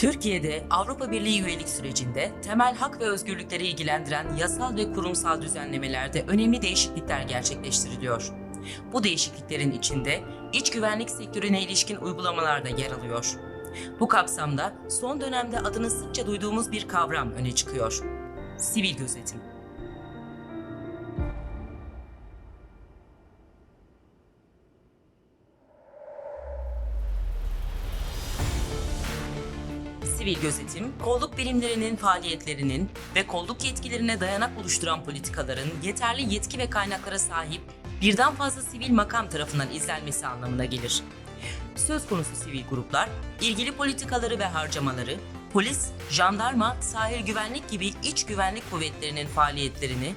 Türkiye'de Avrupa Birliği üyelik sürecinde temel hak ve özgürlükleri ilgilendiren yasal ve kurumsal düzenlemelerde önemli değişiklikler gerçekleştiriliyor. Bu değişikliklerin içinde iç güvenlik sektörüne ilişkin uygulamalar da yer alıyor. Bu kapsamda son dönemde adını sıkça duyduğumuz bir kavram öne çıkıyor. Sivil gözetim. Sivil gözetim, kolluk birimlerinin faaliyetlerinin ve kolluk yetkilerine dayanak oluşturan politikaların yeterli yetki ve kaynaklara sahip birden fazla sivil makam tarafından izlenmesi anlamına gelir. Söz konusu sivil gruplar, ilgili politikaları ve harcamaları, polis, jandarma, sahil güvenlik gibi iç güvenlik kuvvetlerinin faaliyetlerini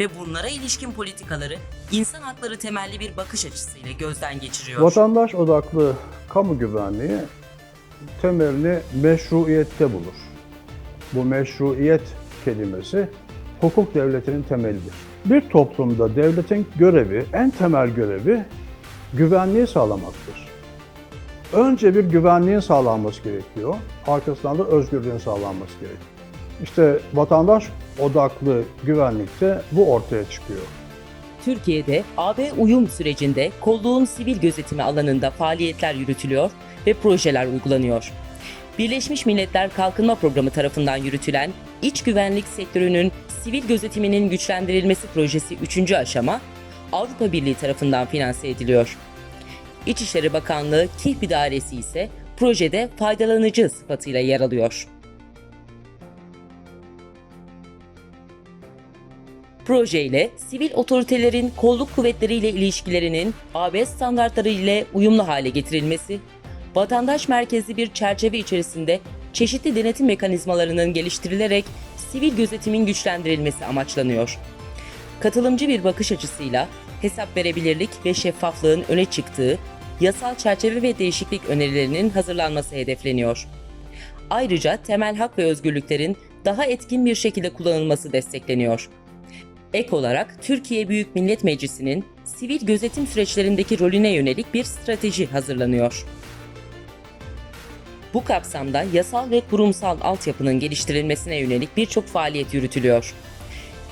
ve bunlara ilişkin politikaları insan hakları temelli bir bakış açısıyla gözden geçiriyor. Vatandaş odaklı kamu güvenliği temelini meşruiyette bulur. Bu meşruiyet kelimesi hukuk devletinin temelidir. Bir toplumda devletin görevi, en temel görevi güvenliği sağlamaktır. Önce bir güvenliğin sağlanması gerekiyor, arkasından da özgürlüğün sağlanması gerekiyor. İşte vatandaş odaklı güvenlikte bu ortaya çıkıyor. Türkiye'de AB uyum sürecinde kolluğun sivil gözetimi alanında faaliyetler yürütülüyor ve projeler uygulanıyor. Birleşmiş Milletler Kalkınma Programı tarafından yürütülen iç güvenlik sektörünün sivil gözetiminin güçlendirilmesi projesi 3. aşama Avrupa Birliği tarafından finanse ediliyor. İçişleri Bakanlığı KİH İdaresi ise projede faydalanıcı sıfatıyla yer alıyor. Proje ile sivil otoritelerin kolluk kuvvetleriyle ilişkilerinin AB standartları ile uyumlu hale getirilmesi, vatandaş merkezli bir çerçeve içerisinde çeşitli denetim mekanizmalarının geliştirilerek sivil gözetimin güçlendirilmesi amaçlanıyor. Katılımcı bir bakış açısıyla hesap verebilirlik ve şeffaflığın öne çıktığı yasal çerçeve ve değişiklik önerilerinin hazırlanması hedefleniyor. Ayrıca temel hak ve özgürlüklerin daha etkin bir şekilde kullanılması destekleniyor. Ek olarak Türkiye Büyük Millet Meclisi'nin sivil gözetim süreçlerindeki rolüne yönelik bir strateji hazırlanıyor. Bu kapsamda yasal ve kurumsal altyapının geliştirilmesine yönelik birçok faaliyet yürütülüyor.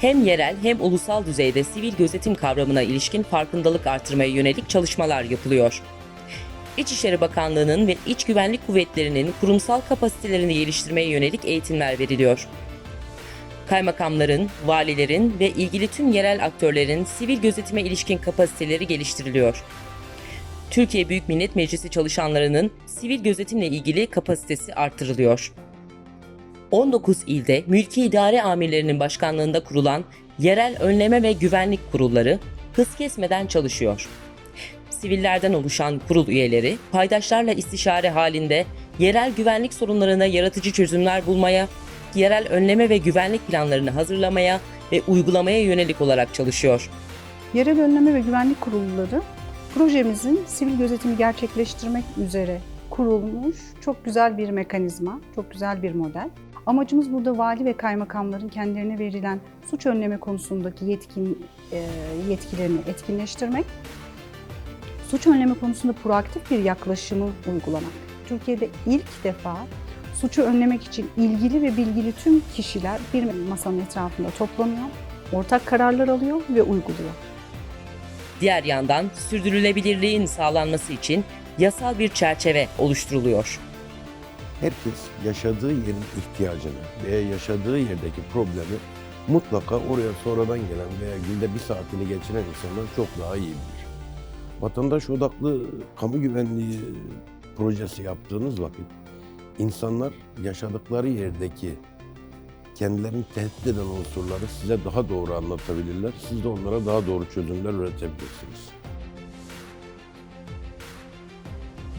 Hem yerel hem ulusal düzeyde sivil gözetim kavramına ilişkin farkındalık artırmaya yönelik çalışmalar yapılıyor. İçişleri Bakanlığı'nın ve İç Güvenlik Kuvvetleri'nin kurumsal kapasitelerini geliştirmeye yönelik eğitimler veriliyor kaymakamların, valilerin ve ilgili tüm yerel aktörlerin sivil gözetime ilişkin kapasiteleri geliştiriliyor. Türkiye Büyük Millet Meclisi çalışanlarının sivil gözetimle ilgili kapasitesi artırılıyor. 19 ilde mülki idare amirlerinin başkanlığında kurulan yerel önleme ve güvenlik kurulları hız kesmeden çalışıyor. Sivillerden oluşan kurul üyeleri paydaşlarla istişare halinde yerel güvenlik sorunlarına yaratıcı çözümler bulmaya yerel önleme ve güvenlik planlarını hazırlamaya ve uygulamaya yönelik olarak çalışıyor. Yerel önleme ve güvenlik kurulları projemizin sivil gözetimi gerçekleştirmek üzere kurulmuş çok güzel bir mekanizma, çok güzel bir model. Amacımız burada vali ve kaymakamların kendilerine verilen suç önleme konusundaki yetkin e, yetkilerini etkinleştirmek, suç önleme konusunda proaktif bir yaklaşımı uygulamak. Türkiye'de ilk defa suçu önlemek için ilgili ve bilgili tüm kişiler bir masanın etrafında toplanıyor, ortak kararlar alıyor ve uyguluyor. Diğer yandan sürdürülebilirliğin sağlanması için yasal bir çerçeve oluşturuluyor. herkes yaşadığı yerin ihtiyacını veya yaşadığı yerdeki problemi mutlaka oraya sonradan gelen veya günde bir saatini geçiren insanlar çok daha iyi bilir. Vatandaş odaklı kamu güvenliği projesi yaptığınız vakit insanlar yaşadıkları yerdeki kendilerini tehdit eden unsurları size daha doğru anlatabilirler. Siz de onlara daha doğru çözümler üretebilirsiniz.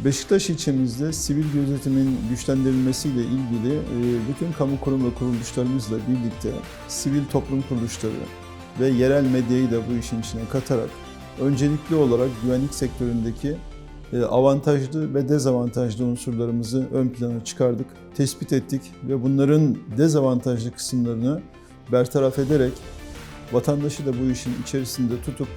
Beşiktaş ilçemizde sivil gözetimin güçlendirilmesiyle ilgili e, bütün kamu kurum ve kuruluşlarımızla birlikte sivil toplum kuruluşları ve yerel medyayı da bu işin içine katarak öncelikli olarak güvenlik sektöründeki avantajlı ve dezavantajlı unsurlarımızı ön plana çıkardık, tespit ettik ve bunların dezavantajlı kısımlarını bertaraf ederek vatandaşı da bu işin içerisinde tutup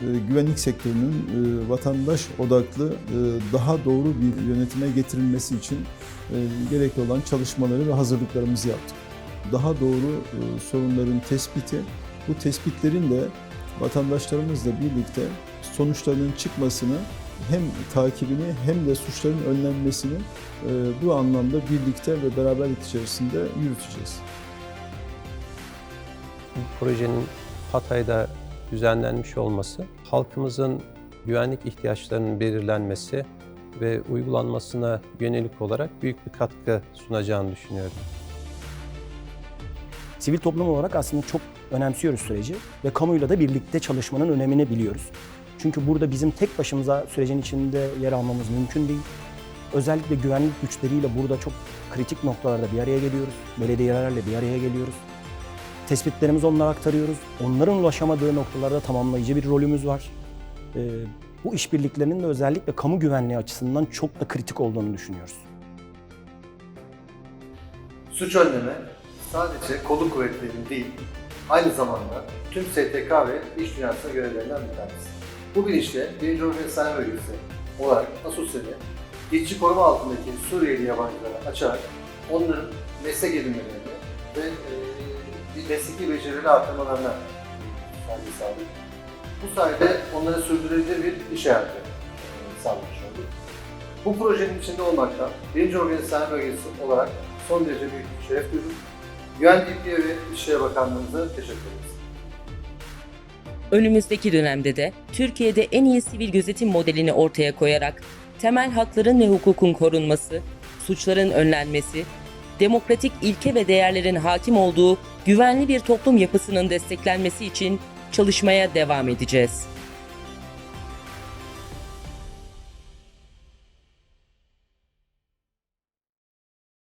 güvenlik sektörünün e, vatandaş odaklı e, daha doğru bir yönetime getirilmesi için e, gerekli olan çalışmaları ve hazırlıklarımızı yaptık. Daha doğru e, sorunların tespiti, bu tespitlerin de vatandaşlarımızla birlikte sonuçlarının çıkmasını hem takibini hem de suçların önlenmesini e, bu anlamda birlikte ve beraberlik içerisinde yürüteceğiz. Bu projenin Hatay'da düzenlenmiş olması, halkımızın güvenlik ihtiyaçlarının belirlenmesi ve uygulanmasına yönelik olarak büyük bir katkı sunacağını düşünüyorum. Sivil toplum olarak aslında çok önemsiyoruz süreci ve kamuyla da birlikte çalışmanın önemini biliyoruz. Çünkü burada bizim tek başımıza sürecin içinde yer almamız mümkün değil. Özellikle güvenlik güçleriyle burada çok kritik noktalarda bir araya geliyoruz. Belediyelerle bir araya geliyoruz. Tespitlerimizi onlara aktarıyoruz. Onların ulaşamadığı noktalarda tamamlayıcı bir rolümüz var. Ee, bu işbirliklerinin de özellikle kamu güvenliği açısından çok da kritik olduğunu düşünüyoruz. Suç önleme sadece kolluk kuvvetlerinin değil, aynı zamanda tüm STK ve iş dünyasına görevlerinden bir tanesi. Bu bilinçle 1. Organizasyon Bölgesi olarak Asosyal'i geçici koruma altındaki Suriyeli yabancılara açarak onların meslek edinmelerini ve e, mesleki becerileri arttırmalarına fayda sağladık. Bu sayede onlara sürdürülebilir bir iş hayatı e, sağlamış olduk. Bu projenin içinde olmaktan 1. Organizasyon Bölgesi olarak son derece büyük bir şeref duydum. Güvenlikliğe ve İçişleri Bakanlığımıza teşekkür ederiz. Önümüzdeki dönemde de Türkiye'de en iyi sivil gözetim modelini ortaya koyarak temel hakların ve hukukun korunması, suçların önlenmesi, demokratik ilke ve değerlerin hakim olduğu güvenli bir toplum yapısının desteklenmesi için çalışmaya devam edeceğiz.